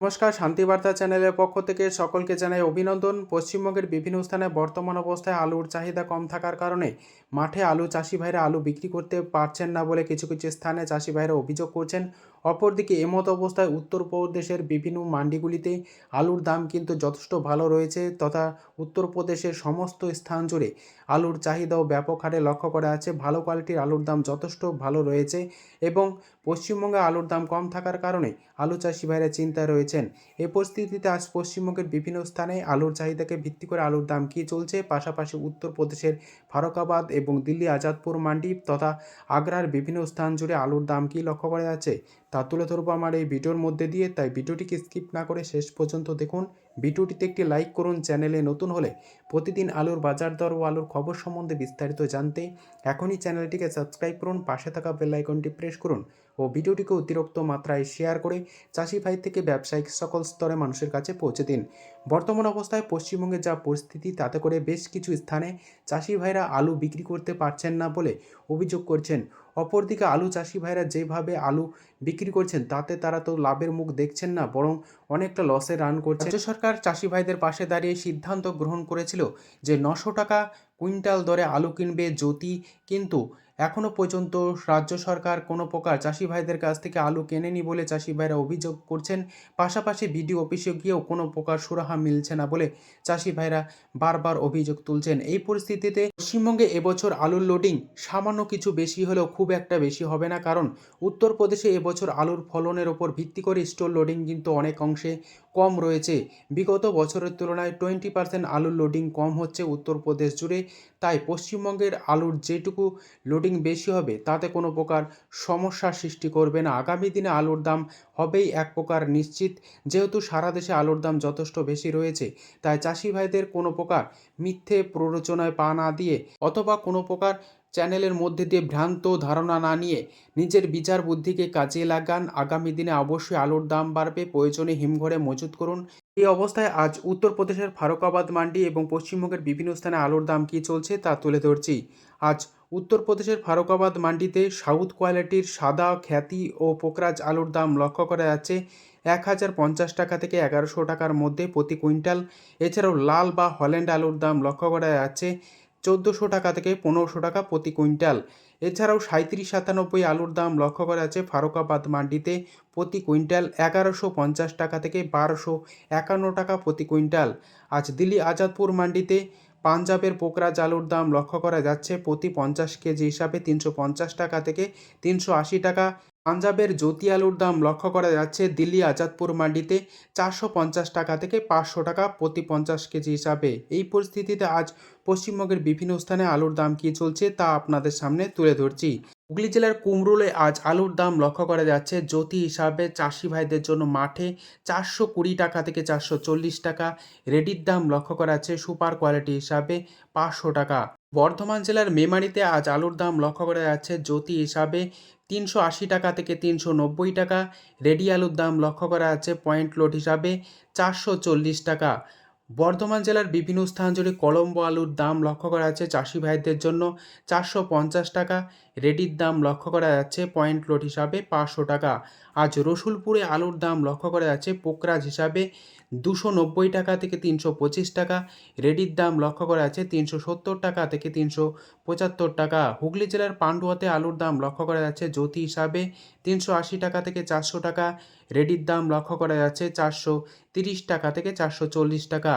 নমস্কার, শান্তিবার্তা চ্যানেলের পক্ষ থেকে সকলকে জানাই অভিনন্দন। পশ্চিমবঙ্গের বিভিন্ন স্থানে বর্তমান অবস্থায় আলুর চাহিদা কম থাকার কারণে মাঠে আলু চাষি ভাইরা আলু বিক্রি করতে পারছেন না বলে কিছু কিছু স্থানে চাষি ভাইরা অভিযোগ করছেন। অপরদিকে এমত অবস্থায় উত্তরপ্রদেশের বিভিন্ন মান্ডিগুলিতে আলুর দাম কিন্তু যথেষ্ট ভালো রয়েছে তথা উত্তরপ্রদেশের সমস্ত স্থান জুড়ে আলুর চাহিদাও ব্যাপক হারে লক্ষ্য করা আছে। ভালো কোয়ালিটির আলুর দাম যথেষ্ট ভালো রয়েছে এবং পশ্চিমবঙ্গে আলুর দাম কম থাকার কারণে আলু চাষি ভাইরা চিন্তায় রয়েছেন। এই পরিস্থিতিতে আজ পশ্চিমবঙ্গের বিভিন্ন স্থানে আলুর চাহিদাকে ভিত্তি করে আলুর দাম কী চলছে? পাশাপাশি উত্তরপ্রদেশের ফারুকাবাদ এবং দিল্লি আজাদপুর মান্ডি তথা আগ্রার বিভিন্ন স্থান জুড়ে আলুর দাম কী লক্ষ্য করা যাচ্ছে তা তুলে ধরবো আমার এই ভিডিওর মধ্যে দিয়ে। তাই ভিডিওটিকে স্কিপ না করে শেষ পর্যন্ত দেখুন। ভিডিওটিতে একটি লাইক করুন, চ্যানেলে নতুন হলে প্রতিদিন আলুর বাজার দর ও আলুর খবর সম্বন্ধে বিস্তারিত জানতে এখনই চ্যানেলটিকে সাবস্ক্রাইব করুন, পাশে থাকা বেল আইকনটি প্রেস করুন ও ভিডিওটিকে অতিরিক্ত মাত্রায় শেয়ার করে চাষি ভাই থেকে ব্যবসায়িক সকল স্তরে মানুষের কাছে পৌঁছে দিন। বর্তমান অবস্থায় পশ্চিমবঙ্গের যা পরিস্থিতি, তাতে করে বেশ কিছু স্থানে চাষি ভাইরা আলু বিক্রি করতে পারছেন না বলে অভিযোগ করছেন অপরদিকে আলু চাষি ভাইরা যেভাবে আলু বিক্রি করছেন, তাতে তারা তো লাভের মুখ দেখছেন না, বরং অনেকটা লসে রান করছে রাজ্য সরকার চাষি ভাইদের পাশে দাঁড়িয়ে সিদ্ধান্ত গ্রহণ করেছিল যে নশো টাকা কুইন্টাল দরে আলু কিনবে জ্যোতি, কিন্তু এখনও পর্যন্ত রাজ্য সরকার কোনো প্রকার চাষি ভাইদের কাছ থেকে আলু কেনেনি বলে চাষি ভাইরা অভিযোগ করছেন। পাশাপাশি বিডিও অফিসে গিয়েও কোনো প্রকার সুরাহা মিলছে না বলে চাষি ভাইরা বারবার অভিযোগ তুলছেন। এই পরিস্থিতিতে পশ্চিমবঙ্গে এবছর আলুর লোডিং সামান্য কিছু বেশি হলেও খুব একটা বেশি হবে না। কারণ উত্তরপ্রদেশে এবছর আলুর ফলনের ওপর ভিত্তি করে স্টোর লোডিং কিন্তু অনেক অংশে কম রয়েছে। বিগত বছরের তুলনায় টোয়েন্টি পার্সেন্ট আলুর লোডিং কম হচ্ছে উত্তরপ্রদেশ জুড়ে। তাই পশ্চিমবঙ্গের আলুর যেটুকু লোডিং বেশি হবে, তাতে কোনো প্রকার সমস্যার সৃষ্টি করবে না। আগামী দিনে আলুর দাম হবেই এক প্রকার নিশ্চিত। যেহেতু সারা দেশে আলুর দাম যথেষ্ট বেশি রয়েছে, তাই চাষি ভাইদের কোনো প্রকার মিথ্যে প্ররোচনায় পা না দিয়ে অথবা কোনো প্রকার চ্যানেলের মধ্যে দিয়ে ভ্রান্ত ধারণা না নিয়ে নিজের বিচার বুদ্ধিকে কাজে লাগান। আগামী দিনে অবশ্যই আলুর দাম বাড়বে। প্রয়োজনে হিমঘরে মজুত করুন। এই অবস্থায় আজ উত্তরপ্রদেশের ফারুকাবাদ মান্ডি এবং পশ্চিমবঙ্গের বিভিন্ন স্থানে আলুর দাম কী চলছে তা তুলে ধরছি। আজ উত্তরপ্রদেশের ফারুকাবাদ মান্ডিতে সাউথ কোয়ালিটির সাদা, খ্যাতি ও পোকরাজ আলুর দাম লক্ষ্য করা যাচ্ছে। এক হাজার পঞ্চাশ টাকা থেকে এগারোশো টাকার মধ্যে প্রতি কুইন্টাল। এছাড়াও লাল বা হল্যান্ড আলুর দাম লক্ষ্য করা যাচ্ছে। চোদ্দোশো টাকা থেকে পনেরোশো টাকা প্রতি কুইন্টাল। এছাড়াও সাঁত্রিশ সাতানব্বই আলুর দাম লক্ষ্য করা যাচ্ছে ফারুকাবাদ মান্ডিতে প্রতি কুইন্টাল এগারোশো পঞ্চাশ টাকা থেকে বারোশো একান্ন টাকা প্রতি কুইন্টাল। আজ দিল্লি আজাদপুর মান্ডিতে পাঞ্জাবের পোকরাজ আলুর দাম লক্ষ্য করা যাচ্ছে প্রতি পঞ্চাশ কেজি হিসাবে তিনশো পঞ্চাশ টাকা থেকে তিনশো আশি টাকা পাঞ্জাবের জ্যোতি আলুর দাম লক্ষ্য করা যাচ্ছে দিল্লি আজাদপুর মান্ডিতে চারশো পঞ্চাশ টাকা থেকে পাঁচশো টাকা প্রতি পঞ্চাশ কেজি হিসাবে। এই পরিস্থিতিতে আজ পশ্চিমবঙ্গের বিভিন্ন স্থানে আলুর দাম কী চলছে তা আপনাদের সামনে তুলে ধরছি। হুগলি জেলার কুমরুলে আজ আলুর দাম লক্ষ্য করা যাচ্ছে জ্যোতি হিসাবে চাষি ভাইদের জন্য মাঠে চারশো কুড়ি টাকা থেকে চারশো চল্লিশ টাকা। রেডির দাম লক্ষ্য করা যাচ্ছে সুপার কোয়ালিটি হিসাবে পাঁচশো টাকা। বর্ধমান জেলার মেমারিতে আজ আলুর দাম লক্ষ্য করা যাচ্ছে। জ্যোতি হিসাবে তিনশো আশি টাকা থেকে তিনশো নব্বই টাকা। রেডি আলুর দাম লক্ষ্য করা যাচ্ছে পয়েন্ট লোড হিসাবে চারশো চল্লিশ টাকা। বর্ধমান জেলার বিভিন্ন স্থান জুড়ে কলম্বো আলুর দাম লক্ষ্য করা যাচ্ছে চাষি ভাইদের জন্য চারশো পঞ্চাশ টাকা। রেডির দাম লক্ষ্য করা যাচ্ছে পয়েন্ট লোড হিসাবে পাঁচশো টাকা। আজ রসুলপুরে আলুর দাম লক্ষ্য করা যাচ্ছে পোকরাজ হিসাবে দুশো নব্বই টাকা থেকে তিনশো পঁচিশ টাকা। রেডির দাম লক্ষ্য করা যাচ্ছে তিনশো সত্তর টাকা থেকে তিনশো পঁচাত্তর টাকা। হুগলি জেলার পান্ডুয়াতে আলুর দাম লক্ষ্য করা যাচ্ছে জ্যোতি হিসাবে তিনশো আশি টাকা থেকে চারশো টাকা। রেডির দাম লক্ষ্য করা যাচ্ছে চারশো তিরিশ টাকা থেকে চারশো চল্লিশ টাকা।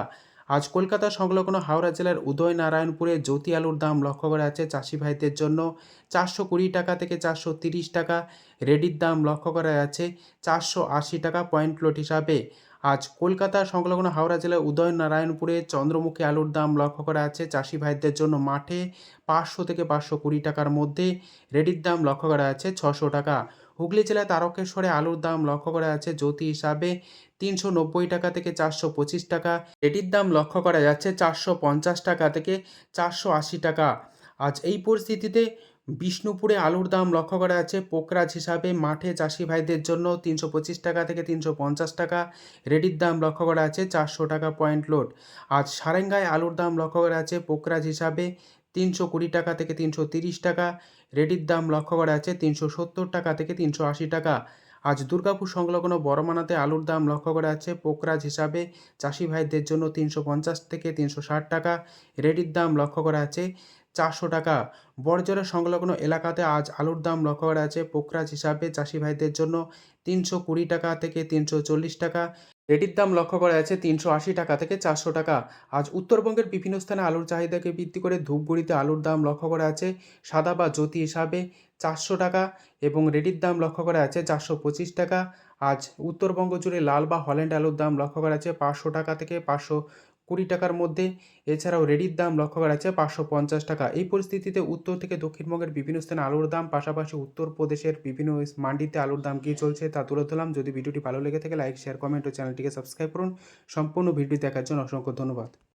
আজ কলকাতা সংলগ্ন হাওড়া জেলার উদয়নারায়ণপুরে জ্যোতি আলুর দাম লক্ষ্য করা যাচ্ছে চাষি ভাইদের জন্য চারশো কুড়ি টাকা থেকে চারশো তিরিশ টাকা। রেডির দাম লক্ষ্য করা যাচ্ছে চারশো আশি টাকা পয়েন্ট লোড হিসাবে। আজ কলকাতা সংলগ্ন হাওড়া জেলার উদয়নারায়ণপুরে চন্দ্রমুখী আলুর দাম লক্ষ্য করা আছে চাষি ভাইদের জন্য মাঠে পাঁচশো থেকে পাঁচশো কুড়ি টাকার মধ্যে রেডির দাম লক্ষ্য করা আছে ছশো টাকা। হুগলি জেলায় তারকেশ্বরে আলুর দাম লক্ষ্য করা যাচ্ছে জ্যোতি হিসাবে তিনশো নব্বই টাকা থেকে চারশো পঁচিশ টাকা। রেডির দাম লক্ষ্য করা যাচ্ছে চারশো পঞ্চাশ টাকা থেকে চারশো আশি টাকা। আজ এই পরিস্থিতিতে বিষ্ণুপুরে আলুর দাম লক্ষ্য করা যাচ্ছে। পোকরাজ হিসাবে মাঠে চাষি ভাইদের জন্য তিনশো পঁচিশ টাকা থেকে তিনশো পঞ্চাশ টাকা। রেডির দাম লক্ষ্য করা আছে চারশো টাকা পয়েন্ট লোড। আজ সারেঙ্গায় আলুর দাম লক্ষ্য করা আছে পোকরাজ হিসাবে তিনশো কুড়ি টাকা থেকে তিনশো তিরিশ টাকা। রেডির দাম লক্ষ্য করা আছে তিনশো সত্তর টাকা থেকে তিনশো আশি টাকা। আজ দুর্গাপুর সংলগ্ন বড়মানাতে আলুর দাম লক্ষ্য করা যাচ্ছে পোকরাজ হিসাবে। চাষি ভাইদের জন্য তিনশো পঞ্চাশ থেকে তিনশো ষাট টাকা। রেডির দাম লক্ষ্য করা যাচ্ছে চারশো টাকা। বড়জোড়া সংলগ্ন এলাকাতে আজ আলুর দাম লক্ষ্য করা যাচ্ছে পোকরাজ হিসাবে। চাষি ভাইদের জন্য তিনশো কুড়ি টাকা থেকে তিনশো চল্লিশ টাকা। রেডির দাম লক্ষ্য করা যাচ্ছে তিনশো আশি টাকা থেকে চারশো টাকা। আজ উত্তরবঙ্গের বিভিন্ন স্থানে আলুর চাহিদাকে ভিত্তি করে ধূপগুড়িতে আলুর দাম লক্ষ্য করা আছে সাদা বা জ্যোতি হিসাবে চারশো টাকা এবং রেডির দাম লক্ষ্য করা আছে চারশো পঁচিশ টাকা। আজ উত্তরবঙ্গ জুড়ে লাল বা হল্যান্ড আলুর দাম লক্ষ্য করা আছে পাঁচশো টাকা থেকে পাঁচশো কুড়ি টাকার মধ্যে। এছাড়াও রেডির দাম লক্ষ্য করা যাচ্ছে পাঁচশো পঞ্চাশ টাকা। এই পরিস্থিতিতে উত্তর থেকে দক্ষিণবঙ্গের বিভিন্ন স্থানে আলুর দাম, পাশাপাশি উত্তরপ্রদেশের বিভিন্ন মান্ডিতে আলুর দাম কী চলছে তা তুলে ধরলাম। যদি ভিডিওটি ভালো লেগে থাকে, লাইক শেয়ার কমেন্ট ও চ্যানেলটিকে সাবস্ক্রাইব করুন। সম্পূর্ণ ভিডিও দেখার জন্য অসংখ্য ধন্যবাদ।